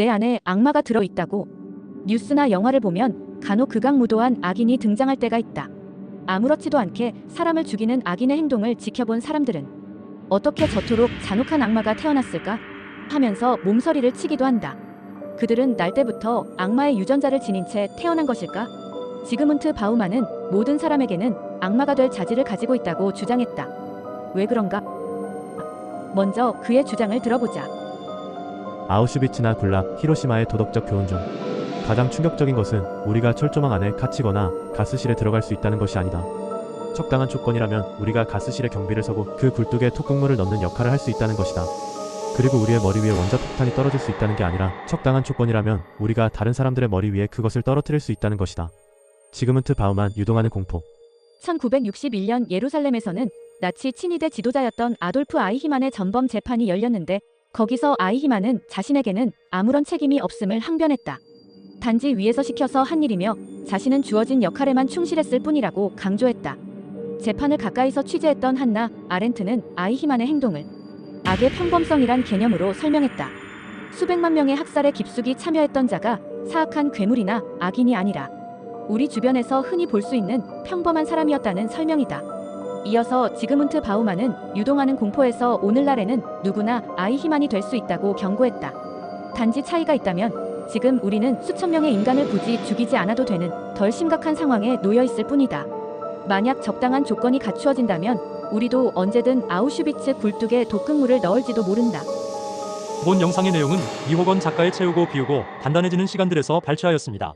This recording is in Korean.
내 안에 악마가 들어있다고. 뉴스나 영화를 보면 간혹 극악무도한 악인이 등장할 때가 있다. 아무렇지도 않게 사람을 죽이는 악인의 행동을 지켜본 사람들은 어떻게 저토록 잔혹한 악마가 태어났을까 하면서 몸서리를 치기도 한다. 그들은 날 때부터 악마의 유전자를 지닌 채 태어난 것일까? 지그문트 바우만은 모든 사람에게는 악마가 될 자질을 가지고 있다고 주장했다. 왜 그런가? 먼저 그의 주장을 들어보자. 아우슈비츠나 굴락, 히로시마의 도덕적 교훈 중 가장 충격적인 것은 우리가 철조망 안에 갇히거나 가스실에 들어갈 수 있다는 것이 아니다. 적당한 조건이라면 우리가 가스실에 경비를 서고 그 굴뚝에 톡국물을 넣는 역할을 할 수 있다는 것이다. 그리고 우리의 머리 위에 원자폭탄이 떨어질 수 있다는 게 아니라 적당한 조건이라면 우리가 다른 사람들의 머리 위에 그것을 떨어뜨릴 수 있다는 것이다. 지그문트 바우만 유동하는 공포 1961년 예루살렘에서는 나치 친위대 지도자였던 아돌프 아이히만의 전범 재판이 열렸는데 거기서 아이히만은 자신에게는 아무런 책임이 없음을 항변했다. 단지 위에서 시켜서 한 일이며 자신은 주어진 역할에만 충실했을 뿐이라고 강조했다. 재판을 가까이서 취재했던 한나 아렌트는 아이히만의 행동을 악의 평범성이란 개념으로 설명했다. 수백만 명의 학살에 깊숙이 참여했던 자가 사악한 괴물이나 악인이 아니라 우리 주변에서 흔히 볼 수 있는 평범한 사람이었다는 설명이다. 이어서 지그문트 바우만은 유동하는 공포에서 오늘날에는 누구나 아이히만이 될 수 있다고 경고했다. 단지 차이가 있다면 지금 우리는 수천 명의 인간을 굳이 죽이지 않아도 되는 덜 심각한 상황에 놓여 있을 뿐이다. 만약 적당한 조건이 갖추어진다면 우리도 언제든 아우슈비츠 굴뚝에 독극물을 넣을지도 모른다. 본 영상의 내용은 이호건 작가의 채우고 비우고 단단해지는 시간들에서 발췌하였습니다.